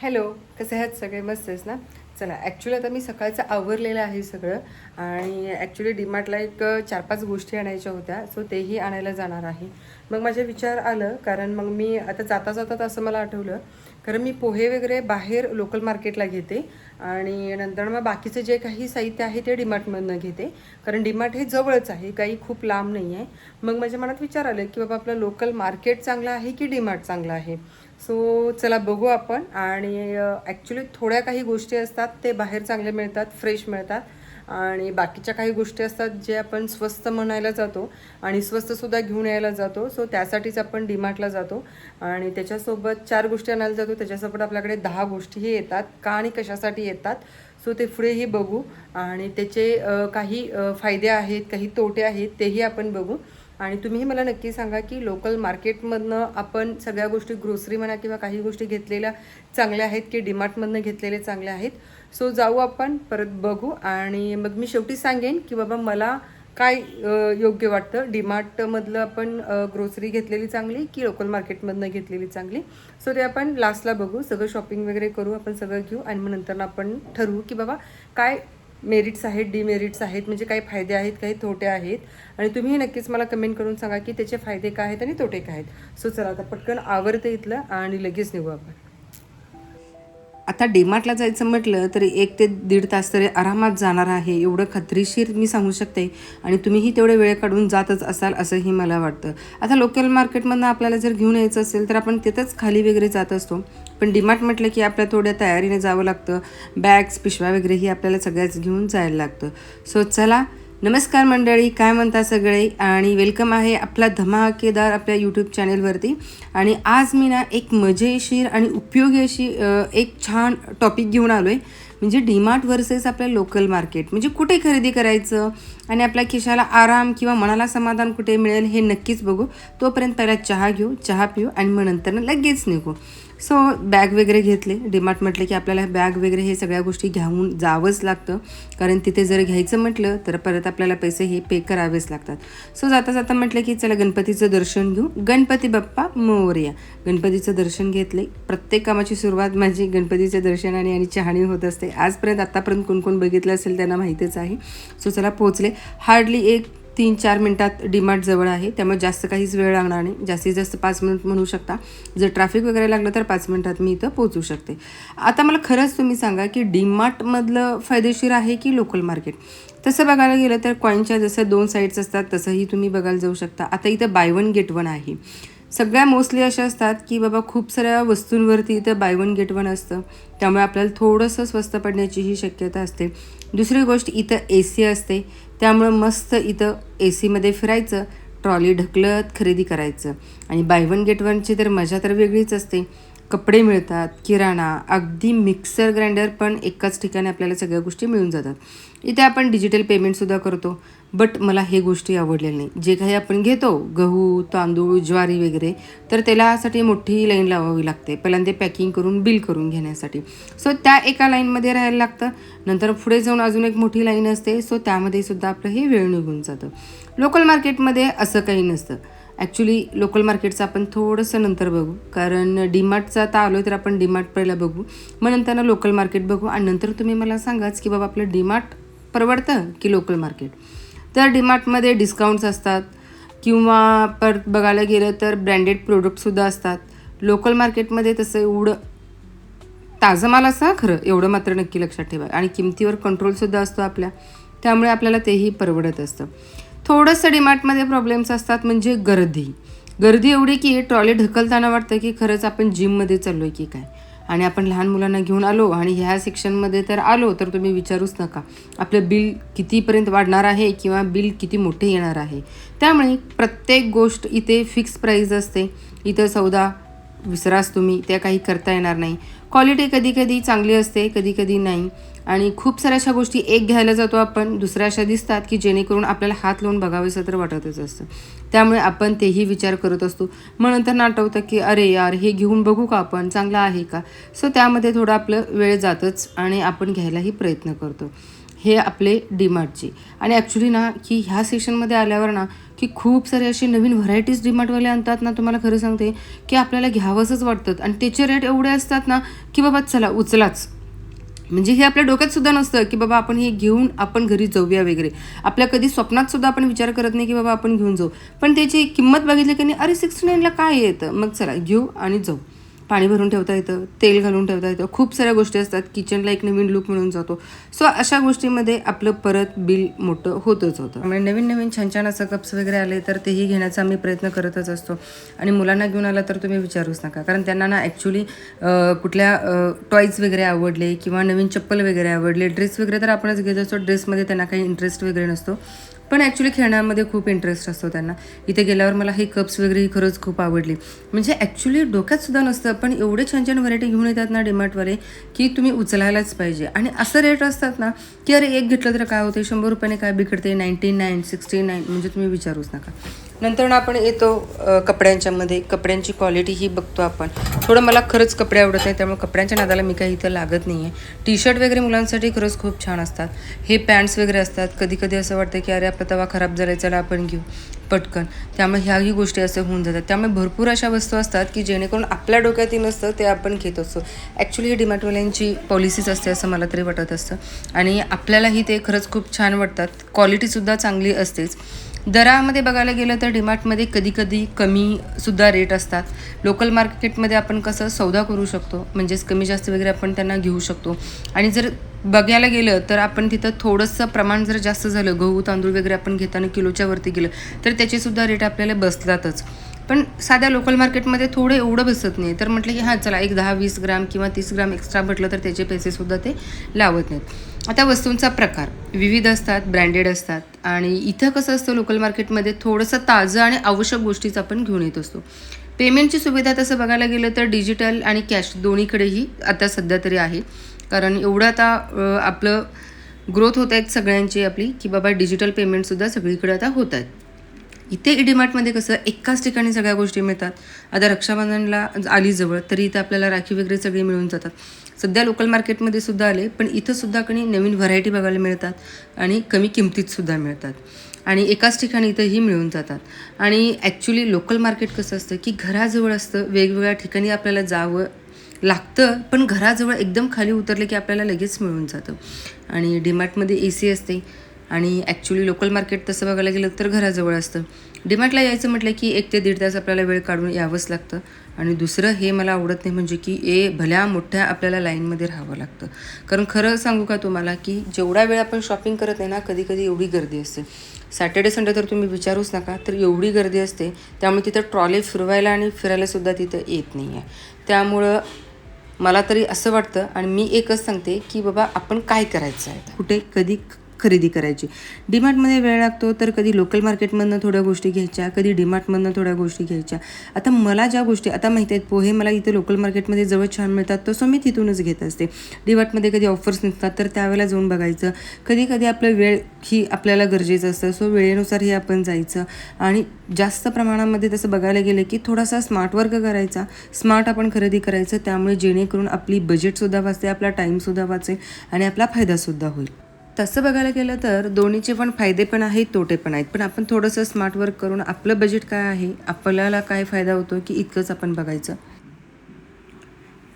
Hello कसे आहात सगळे? मस्त आहेस ना? चला ॲक्च्युली आता मी सकाळचं आवरलेलं आहे सगळं आणि ॲक्च्युली डीमार्टला एक चार पाच गोष्टी आणायच्या होत्या सो तेही आणायला जाणार आहे. मग माझ्या विचार आलं कारण मग मी आता जाता जाता असं मला आठवलं कारण मी पोहे वगैरे बाहेर लोकल मार्केटला घेते आणि नंतर मग बाकीचं जे काही साहित्य आहे ते डीमार्टमधनं घेते कारण डीमार्ट हे जवळच आहे काही खूप लांब नाही आहे मग माझ्या मनात विचार आलं की बाबा आपलं लोकल मार्केट चांगलं आहे की डीमार्ट चांगलं आहे? सो चला बघू आपण. आणि ॲक्च्युली थोड्या काही गोष्टी असतात ते बाहेर चांगले मिळतात फ्रेश मिळतात. आणि बाकीच्या काही गोष्टी असतात जे आपण स्वस्त म्हणायला जातो आणि स्वस्तसुद्धा घेऊन यायला जातो. सो त्यासाठीच आपण डीमार्टला जातो. आणि त्याच्यासोबत चार गोष्टी आणायला जातो. त्याच्यासोबत आपल्याकडे दहा गोष्टीही येतात. का आणि कशासाठी येतात? सो ते पुढेही बघू. आणि त्याचे काही फायदे आहेत काही तोटे आहेत तेही आपण बघू. आणि तुम्हीही मला नक्की सांगा की लोकल मार्केटमधनं आपण सगळ्या गोष्टी ग्रोसरी म्हणा किंवा काही गोष्टी घेतलेल्या चांगल्या आहेत की डीमार्टमधनं घेतलेले चांगले आहेत? सो जाऊ आपण परत बघू आणि मग मी शेवटी सांगेन की बाबा मला काय योग्य वाटतं? डीमार्टमधलं आपण ग्रोसरी घेतलेली चांगली की लोकल मार्केटमधनं घेतलेली चांगली? सो ते आपण लास्टला बघू सगळं शॉपिंग वगैरे करू आपण सगळं घेऊ आणि मग नंतर आपण ठरवू की बाबा काय मेरिट्स आहेत डिमेरिट्स आहेत म्हणजे काही फायदे आहेत काही तोटे आहेत. आणि तुम्हीही नक्कीच मला कमेंट करून सांगा की त्याचे फायदे काय आहेत आणि तोटे काय आहेत. सो चला आता पटकन आवरते इथलं आणि लगेच निघू आपण. आता डीमार्टला जायचं म्हटलं तरी एक ते दीड तास तरी आरामात जाणार आहे एवढं खात्रीशीर मी सांगू शकते. आणि तुम्हीही तेवढे वेळ काढून जातच असाल असंही मला वाटतं. आता लोकल मार्केटमधनं आपल्याला जर घेऊन यायचं असेल तर आपण तिथंच खाली वगैरे जात असतो. पण डीमार्ट म्हटलं की आपल्या थोड्या तयारीने जावं लागतं. बॅग्स पिशव्या वगैरेही आपल्याला सगळ्याच घेऊन जायला लागतं. सो चला नमस्कार मंडळी काय म्हणता सगळे? आणि वेलकम आहे आपला धमाकेदार आपल्या यूट्यूब चॅनेलवरती आणि आज मी ना एक मजेशीर आणि उपयोगी अशी एक छान टॉपिक घेऊन आलो आहे म्हणजे डीमार्ट वर्सेस आपल्या लोकल मार्केट म्हणजे कुठे खरेदी करायचं आणि आपल्या खिशाला आराम किंवा मनाला समाधान कुठे मिळेल हे नक्कीच बघू. तोपर्यंत पहिला चहा घेऊ चहा पिऊ आणि मग नंतर लगेच निघू. सो बॅग वगैरे घेतले. डीमार्ट म्हटलं की आपल्याला बॅग वगैरे हे सगळ्या गोष्टी घेऊन जावंच लागतं. कारण तिथे जर घ्यायचं म्हटलं तर परत आपल्याला पैसे हे पे करावेच लागतात. सो जाता जाता म्हटलं की चला गणपतीचं दर्शन घेऊ. गणपती बाप्पा मोरया गणपतीचं दर्शन घेतले. प्रत्येक कामाची सुरुवात माझी गणपतीच्या दर्शनाने आणि चहाणी होत असते. आजपर्यंत आत्तापर्यंत कोण कोण बघितलं असेल त्यांना माहितीच आहे. सो चला पोचले हार्डली एक तीन चार मिनटात डीमार्ट जवळ आहे. त्यामुळे जास्त काहीच वेळ लागणार नाही. जास्तीत जास्त पाच मिनिट म्हणू शकता. जर ट्रॅफिक वगैरे लागलं तर पाच मिनिटात मी इथं पोचू शकते. आता मला खरंच तुम्ही सांगा की डीमार्टमधलं फायदेशीर आहे की लोकल मार्केट? तसं बघायला गेलं तर कॉईनच्या जसं दोन साईड्स असतात तसंही तुम्ही बघायला जाऊ शकता. आता इथं बाय वन गेट वन आहे. सगळ्या मोस्टली अशा असतात की बाबा खूप साऱ्या वस्तूंवरती इथं बाय वन गेट वन असतं. त्यामुळे आपल्याला थोडंसं स्वस्त पडण्याचीही शक्यता असते. दुसरी गोष्ट इथं ए सी असते. त्यामुळं मस्त इथं ए सीमध्ये फिरायचं ट्रॉली ढकलत खरेदी करायचं. आणि बाय वन गेट वनची तर मजा तर वेगळीच असते. कपडे मिळतात किराणा अगदी मिक्सर ग्राइंडर पण एकाच ठिकाणी आपल्याला सगळ्या गोष्टी मिळून जातात. इथे आपण डिजिटल पेमेंटसुद्धा करतो बट मला हे गोष्टी आवडलेल्या नाही जे काही आपण घेतो गहू तांदूळ ज्वारी वगैरे तर त्यालासाठी मोठी लाईन लावावी लागते. पहिल्यांदा पॅकिंग करून बिल करून घेण्यासाठी. सो त्या एका लाईनमध्ये राहायला लागतं. नंतर पुढे जाऊन अजून एक मोठी लाईन असते. सो त्यामध्ये सुद्धा आपलं हे वेळ निघून जातं. लोकल मार्केटमध्ये असं काही नसतं. ॲक्च्युली लोकल मार्केटचं आपण थोडंसं नंतर बघू. कारण डीमार्टचं आता आलो तर आपण डीमार्ट पहिला बघू. मग नंतर लोकल मार्केट बघू. आणि नंतर तुम्ही मला सांगाच की बाबा आपलं डीमार्ट परवडतं की लोकल मार्केट तर डीमार्टमध्ये डिस्काउंट्स असतात. किंवा परत बघायला गेलं तर ब्रँडेड प्रोडक्टसुद्धा असतात. लोकल मार्केटमध्ये तसं एवढं ताजं माल असं खरं एवढं मात्र नक्की लक्षात ठेवा. आणि किमतीवर कंट्रोलसुद्धा असतो आपल्या. त्यामुळे आपल्याला तेही परवडत असतं. थोडंसं डिमार्टमध्ये प्रॉब्लेम्स असतात म्हणजे गर्दी. गर्दी एवढी की ट्रॉली ढकलताना वाटतं की खरंच आपण जिममध्ये चाललो आहे की काय? आणि आपण लहान मुलांना घेऊन आलो आणि ह्या सेक्शनमध्ये तर आलो तर तुम्ही विचारूच नका. आपलं बिल कितीपर्यंत वाढणार आहे किंवा बिल किती मोठे येणार आहे? त्यामुळे प्रत्येक गोष्ट इथे फिक्स प्राईज असते. इथं सौदा विसरास तुम्ही त्या काही करता येणार नाही. क्वालिटी कधी कधी चांगली असते कधी कधी नाही. आणि खूप साऱ्या अशा गोष्टी एक घ्यायला जातो आपण दुसऱ्या अशा दिसतात की जेणेकरून आपल्याला हात लावून बघावेसं तर वाटतच असतं. त्यामुळे आपण तेही विचार करत असतो. मग नंतर आठवतं की अरे यार हे घेऊन बघू का आपण? चांगलं आहे का? सो त्यामध्ये थोडं आपलं वेळ जातच आणि आपण घ्यायलाही प्रयत्न करतो. हे आपले डीमार्टचे. आणि ॲक्च्युली ना की ह्या सेशनमध्ये आल्यावर ना की खूप सारे असे नवीन व्हरायटीज डीमार्टवाले आणतात ना तुम्हाला खरं सांगते की आपल्याला घ्यावंसंच वाटतं. आणि त्याचे रेट एवढे असतात ना की बाबा चला उचलाच. म्हणजे हे आपल्या डोक्यात सुद्धा नसतं की बाबा आपण हे घेऊन आपण घरी जाऊया वगैरे. आपल्या कधी स्वप्नात सुद्धा आपण विचार करत नाही की बाबा आपण घेऊन जाऊ. पण त्याची किंमत बघितली की नाही अरे सिक्स्टी नाईनला काय येतं? मग चला घेऊ आणि जाऊ. पाणी भरून ठेवता येतं तेल घालून ठेवता येतं. खूप साऱ्या गोष्टी असतात. किचनला एक नवीन लुक मिळून जातो. सो अशा गोष्टीमध्ये आपलं परत बिल मोठं होतच होतं. म्हणजे नवीन नवीन छान छान असं कप्स वगैरे आले तर तेही घेण्याचा आम्ही प्रयत्न करतच असतो. आणि मुलांना घेऊन आला तर तुम्ही विचारूच नका. कारण त्यांना ना ॲक्च्युली कुठल्या टॉईज वगैरे आवडले किंवा नवीन चप्पल वगैरे आवडले ड्रेस वगैरे तर आपणच घेत असतो. ड्रेसमध्ये त्यांना काही इंटरेस्ट वगैरे नसतो. पण ॲक्च्युली खेळण्यामध्ये खूप इंटरेस्ट असतो त्यांना. इथे गेल्यावर मला हे कप्स वगैरे ही खरंच खूप आवडली. म्हणजे ॲक्च्युली डोक्यात सुद्धा नसतं पण एवढे छान छान व्हरायटी घेऊन येतात ना डिमार्टवाले की तुम्ही उचलायलाच पाहिजे. आणि असं रेट असतात ना की अरे एक घेतलं तर काय होते शंभर रुपयाने काय बिघडते नाईन्टी नाईन सिक्स्टी नाईन म्हणजे तुम्ही विचारूच नका. नंतर ना आपण येतो कपड्यांच्यामध्ये कपड्यांची क्वालिटी ही बघतो आपण. थोडं मला खरंच कपडे आवडत नाही त्यामुळे कपड्यांच्या नादाला मी काही इथं लागत नाही आहे टी शर्ट वगैरे मुलांसाठी खरंच खूप छान असतात. हे पॅन्ट्स वगैरे असतात. कधी कधी असं वाटतं की अरे आपला तवा खराब झाला चला आपण घेऊ. पटकन. त्यामुळे ह्याही गोष्टी असं होऊन जातात. त्यामुळे भरपूर अशा वस्तू असतात की जेणेकरून आपल्या डोक्यात नसतं ते आपण घेत असतो. ॲक्च्युली ही डिमार्टवाल्यांची पॉलिसीच असते असं मला तरी वाटत असतं. आणि आपल्यालाही ते खरंच खूप छान वाटतात. क्वालिटीसुद्धा चांगली असतेच. दरामध्ये बघायला गेलं तर डिमार्टमध्ये कधी कधी कमीसुद्धा रेट असतात. लोकल मार्केटमध्ये आपण कसं सौदा करू शकतो म्हणजेच कमी जास्त वगैरे आपण त्यांना घेऊ शकतो. आणि जर बघायला गेलं तर आपण तिथं थोडंसं प्रमाण जर जास्त झालं गहू तांदूळ वगैरे आपण घेताना किलोच्या वरती गेलं तर त्याचेसुद्धा रेट आपल्याला बसतातच. पण साध्या लोकल मार्केटमध्ये थोडं एवढं बसत नाही. तर म्हटलं की हां चला एक दहा वीस ग्राम किंवा तीस ग्राम एक्स्ट्रा म्हटलं तर त्याचे पैसेसुद्धा ते लावत नाहीत. आता वस्तूंचा प्रकार. विविध असतात ब्रँडेड असतात. आणि इथं कसं असतं लोकल मार्केटमध्ये थोडंसं ताजं आणि आवश्यक गोष्टीच आपण घेऊन येत असतो. पेमेंटची सुविधा तसं बघायला गेलं तर डिजिटल आणि कॅश दोन्हीकडेही आता सध्या तरी आहे. कारण एवढं आता आपलं ग्रोथ होत आहेत सगळ्यांची आपली की बाबा डिजिटल पेमेंटसुद्धा सगळीकडे आता होत आहेत. इथे ईडीमार्टमध्ये कसं एकाच ठिकाणी सगळ्या गोष्टी मिळतात. आता रक्षाबंधनला आली जवळ तरी इथं आपल्याला राखी वगैरे सगळी मिळून जातात. सध्या लोकल मार्केटमध्ये सुद्धा आले पण इथंसुद्धा कणी नवीन व्हरायटी बघायला मिळतात आणि कमी किमतीतसुद्धा मिळतात. आणि एकाच ठिकाणी इथंही मिळून जातात. आणि ॲक्च्युली लोकल मार्केट कसं असतं की घराजवळ असतं वेगवेगळ्या ठिकाणी आपल्याला जावं लागतं पण घराजवळ एकदम खाली उतरले की आपल्याला लगेच मिळून जातं. आणि डीमार्टमध्ये ए सी असते आणि ॲक्च्युली लोकल मार्केट तसं बघायला गेलं तर घराजवळ असतं. डीमार्टला यायचं म्हटलं की एक ते दीड तास आपल्याला वेळ काढून यावंच लागतं. आणि दुसरं हे मला आवडत नाही म्हणजे की ए भल्या मोठ्या आपल्याला लाईनमध्ये राहावं लागतं. कारण खरं सांगू का तुम्हाला की जेवढा वेळ आपण शॉपिंग करत नाही ना कधी कधी एवढी गर्दी असते. सॅटर्डे संडे तर तुम्ही विचारूच नका तर एवढी गर्दी असते त्यामुळे तिथं ट्रॉली फिरवायला आणि फिरायलासुद्धा तिथं येत नाही आहे त्यामुळं मला तरी असं वाटतं आणि मी एकच सांगते की बाबा आपण काय करायचं आहे? कुठे कधी खरेदी करायची. डीमार्टमध्ये वेळ लागतो तर कधी लोकल मार्केटमधनं थोड्या गोष्टी घ्यायच्या कधी डीमार्टमधनं थोड्या गोष्टी घ्यायच्या. आता मला ज्या गोष्टी आता माहीत आहेत पोहे मला इथे लोकल मार्केटमध्ये जवळ छान मिळतात तसं मी तिथूनच घेत असते. डीमार्टमध्ये कधी ऑफर्स निघतात तर त्यावेळेला जाऊन बघायचं. कधी कधी आपलं वेळ ही आपल्याला गरजेचं असतं सो वेळेनुसार हे आपण जायचं. आणि जास्त प्रमाणामध्ये तसं बघायला गेलं की थोडासा स्मार्ट वर्क करायचा. स्मार्ट आपण खरेदी करायचं त्यामुळे जेणेकरून आपली बजेटसुद्धा वाचते आपला टाईमसुद्धा वाचेल आणि आपला फायदासुद्धा होईल. तसं बघायला गेलं तर दोन्हीचे पण फायदे पण आहेत तोटे पण आहेत. पण आपण थोडंसं स्मार्ट वर्क करून आपलं बजेट काय आहे आपल्याला काय फायदा होतो की इतकंच आपण बघायचं?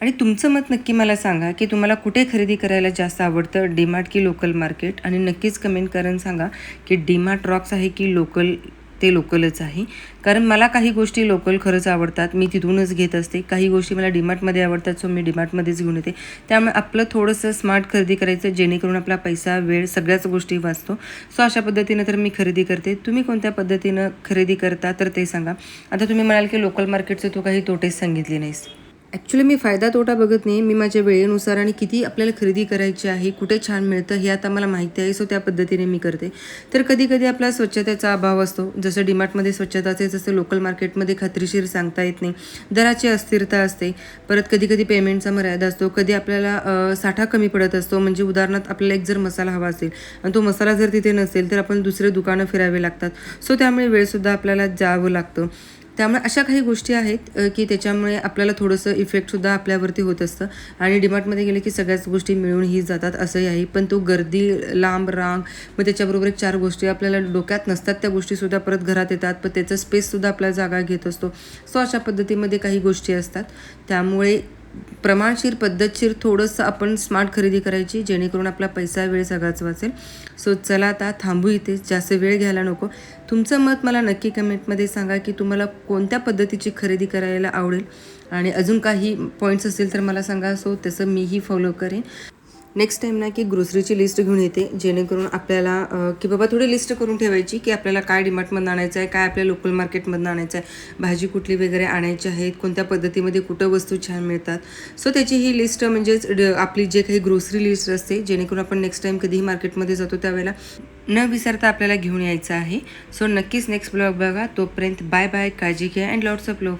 आणि तुमचं मत नक्की मला सांगा की तुम्हाला कुठे खरेदी करायला जास्त आवडतं डीमार्ट की लोकल मार्केट आणि नक्कीच कमेंट करून सांगा की डीमार्ट रॉक्स आहे की लोकल ते लोकलच आहे. कारण मला काही गोष्टी लोकल खरंच आवडतात. मी तिथूनच घेत असते. काही गोष्टी मला डिमार्टमध्ये आवडतात सो मी डिमार्टमध्येच घेऊन येते. त्यामुळे आपलं थोडंसं स्मार्ट खरेदी करायचं जेणेकरून आपला पैसा वेळ सगळ्याच गोष्टी वाचतो. सो अशा पद्धतीनं तर मी खरेदी करते. तुम्ही कोणत्या पद्धतीनं खरेदी करता तर ते सांगा. आता तुम्ही म्हणाल की लोकल मार्केटचे तू काही तोटेच सांगितले नाहीस. ॲक्च्युली मी फायदा तोटा बघत नाही. मी माझ्या वेळेनुसार आणि किती आपल्याला खरेदी करायची आहे कुठे छान मिळतं हे आता मला माहिती आहे. सो त्या पद्धतीने मी करते. तर कधी कधी आपला स्वच्छतेचा अभाव असतो. जसं डिमार्टमध्ये स्वच्छता जसं लोकल मार्केटमध्ये खात्रीशीर सांगता येत नाही. दराची अस्थिरता असते. परत कधी कधी पेमेंटचा मर्यादा असतो. कधी आपल्याला साठा कमी पडत असतो. म्हणजे उदाहरणार्थ आपल्याला एक जर मसाला हवा असेल आणि तो मसाला जर तिथे नसेल तर आपण दुसरे दुकानं फिरावे लागतात. सो त्यामुळे वेळसुद्धा आपल्याला जावं लागतं. त्यामुळे अशा काही गोष्टी आहेत की त्याच्यामुळे आपल्याला थोडंसं इफेक्टसुद्धा आपल्यावरती होत असतं. आणि डीमार्टमध्ये गेले की सगळ्याच गोष्टी मिळूनही जातात असंही आहे. पण तो गर्दी लांब रांग मग त्याच्याबरोबर एक चार गोष्टी आपल्याला डोक्यात नसतात त्या गोष्टीसुद्धा परत घरात येतात. पण त्याचं स्पेससुद्धा आपल्या जागा घेत असतो. सो अशा पद्धतीमध्ये काही गोष्टी असतात. त्यामुळे प्रमाणशीर पद्धतशीर थोडंसं आपण स्मार्ट खरेदी करायची जेणेकरून आपला पैसा वेळ सगळाच वाचेल. सो चला आता थांबू इथे. जास्त वेळ घ्यायला नको. तुमचं मत मला नक्की कमेंटमध्ये सांगा की तुम्हाला कोणत्या पद्धतीची खरेदी करायला आवडेल. आणि अजून काही पॉईंट्स असतील तर मला सांगा. सो तसं मीही फॉलो करेन. नेक्स्ट टाईम ना की ग्रोसरीची लिस्ट घेऊन येते जेणेकरून आपल्याला की बाबा थोडी लिस्ट करून ठेवायची की आपल्याला काय डिमार्टमधून आणायचं आहे काय आपल्या लोकल मार्केटमधून आणायचं आहे भाजी कुठली वगैरे आणायची आहेत कोणत्या पद्धतीमध्ये कुठं वस्तू छान मिळतात. सो त्याची ही लिस्ट म्हणजेच ड- आपली जे काही ग्रोसरी लिस्ट असते जेणेकरून आपण नेक्स्ट टाईम कधीही मार्केटमध्ये जातो त्यावेळेला न विसरता आपल्याला घेऊन यायचं आहे. सो नक्कीच नेक्स्ट ब्लॉग बघा. तोपर्यंत बाय बाय काळजी घ्या अँड लॉट्स ऑफ लव